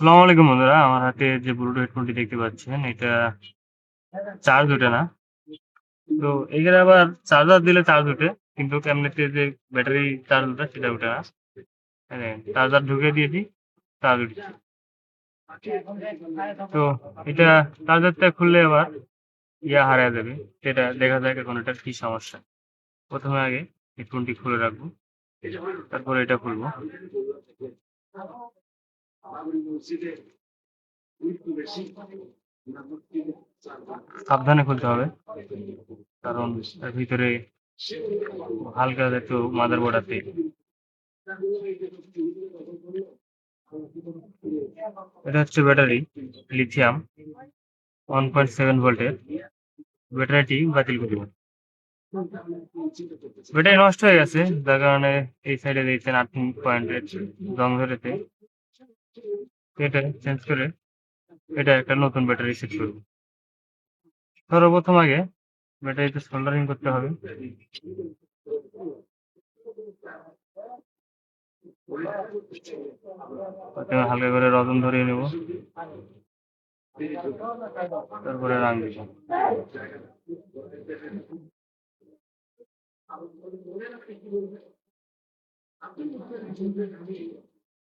আসসালামু আলাইকুম বন্ধুরা, আমার হাতে যে ব্লুটুথ হেডফোনটি দেখতে পাচ্ছেন, এটা চার্জ ওঠে না। তো এখানে আবার চার্জার দিলে চার্জ ওঠে, কিন্তু এমনিতে যে ব্যাটারি চার্জ ওঠে সেটা ওঠে না। চার্জার ঢুকে দিয়েছি চার্জ উঠছে। তো এটা চার্জারটা খুললে আবার ইয়া হারিয়ে যাবে, সেটা দেখা যায় এখন এটার কি সমস্যা। প্রথমে আগে হেডফোনটি খুলে রাখব, তারপরে এটা খুলবো। সাবধানে খুলতে হবে, কারণ এর ভিতরে হালকা একটু মাদার বোর্ড আছে এটা হচ্ছে battery lithium one point seven ভোল্টের ব্যাটারিটি বাতিল করে দেবেন ব্যাটারি নষ্ট হয়ে গেছে, যার কারণে এই সাইডে দিয়েছেন আর্থিং পয়েন্টের জং ধরেছে। এটা চেঞ্জ করে এটা একটা নতুন ব্যাটারি সেট করব। সর্বপ্রথম আগে ব্যাটারিতে সোল্ডারিং করতে হবে। হালকা করে রজন ধরিয়ে নেব। তারপরে রাং দিব।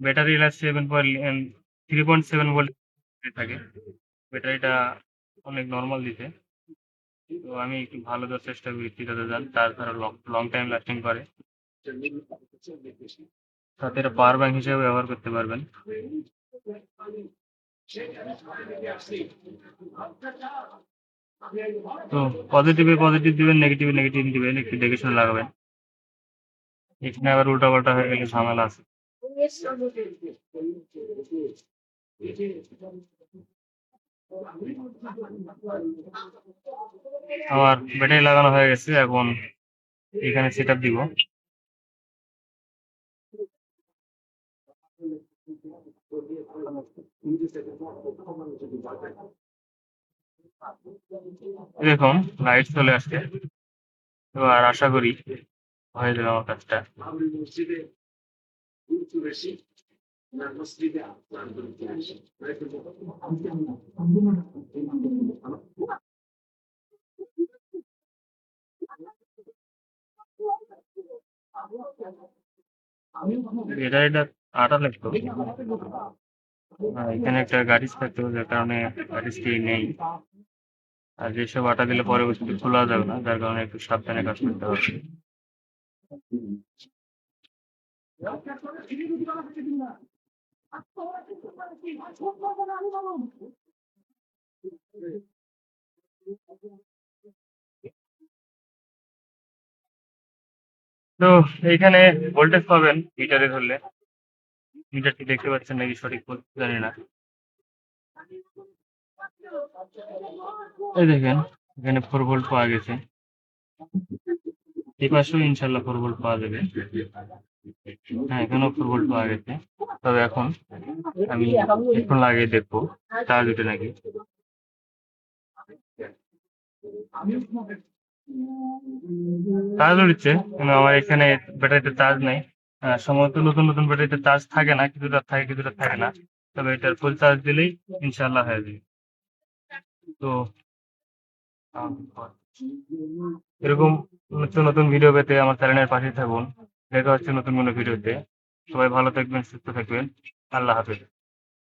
Battery last seven point three point seven volt থাকে। ব্যাটারিটা অনেক নর্মাল দিতে। তো আমি একটু ভালো দেওয়ার চেষ্টা করি যাতে যান। তাছাড়া লং লং টাইম লাস্টিং করে। সাথে এটা পাওয়ার ব্যাংক হিসেবে ব্যবহার করতে পারবেন। তো পজিটিভে পজিটিভ দিবেন নেগেটিভে নেগেটিভ দিবেন, একটু দেখে শুনে লাগাবেন। এখানে আবার উল্টা পাল্টা হয়ে গেলে ঝামেলা আছে। আমার ব্যাটারি লাগানো হয়ে গেছে, এখন এখানে সেট দিব। দেখুন লাইট চলে আসছে। এবার আশা করি হয়ে যাবে আমার কাজটা। ব্যাটারিটা আটা লাগতো এখানে একটা গাড়ি থাকতো যার কারণে গাড়িটি নেই। আর যেসব আটা দিলে পরবর্তীতে খোলা যাবে না, যার কারণে একটু সাবধানে কাজ করতে হবে। তো এইখানে ভোল্টেজ পাবেন মিটারে ধরলে। মিটারটি দেখতে পাচ্ছেন নাকি সঠিক জানি না। এই দেখেন, এখানে ফোর ভোল্ট পাওয়া গেছে। এই পাশেও ইনশাল্লাহ ফোর ভোল্ট পাওয়া যাবে। হ্যাঁ এখানেও ভোল্ট পাওয়া গেছে। তবে এখন আমি একটু লাগিয়ে দেখব চার্জ উঠে নাকি। চার্জ উঠছে কিন্তু আমার এখানে ব্যাটারিতে চার্জ নেই। সম্ভবত নতুন নতুন ব্যাটারিতে চার্জ থাকে না, কিছুটা থাকে কিছুটা থাকে না। তবে এটার ফুল চার্জ দিলেই ইনশাল্লাহ হয়ে যাবে। তো এরকম নতুন নতুন ভিডিও পেতে আমার চ্যানেলের পাশে থাকুন। দেখা হচ্ছে নতুন কোনো ভিডিওতে। সবাই ভালো থাকবেন সুস্থ থাকবেন। আল্লাহ হাফেজ।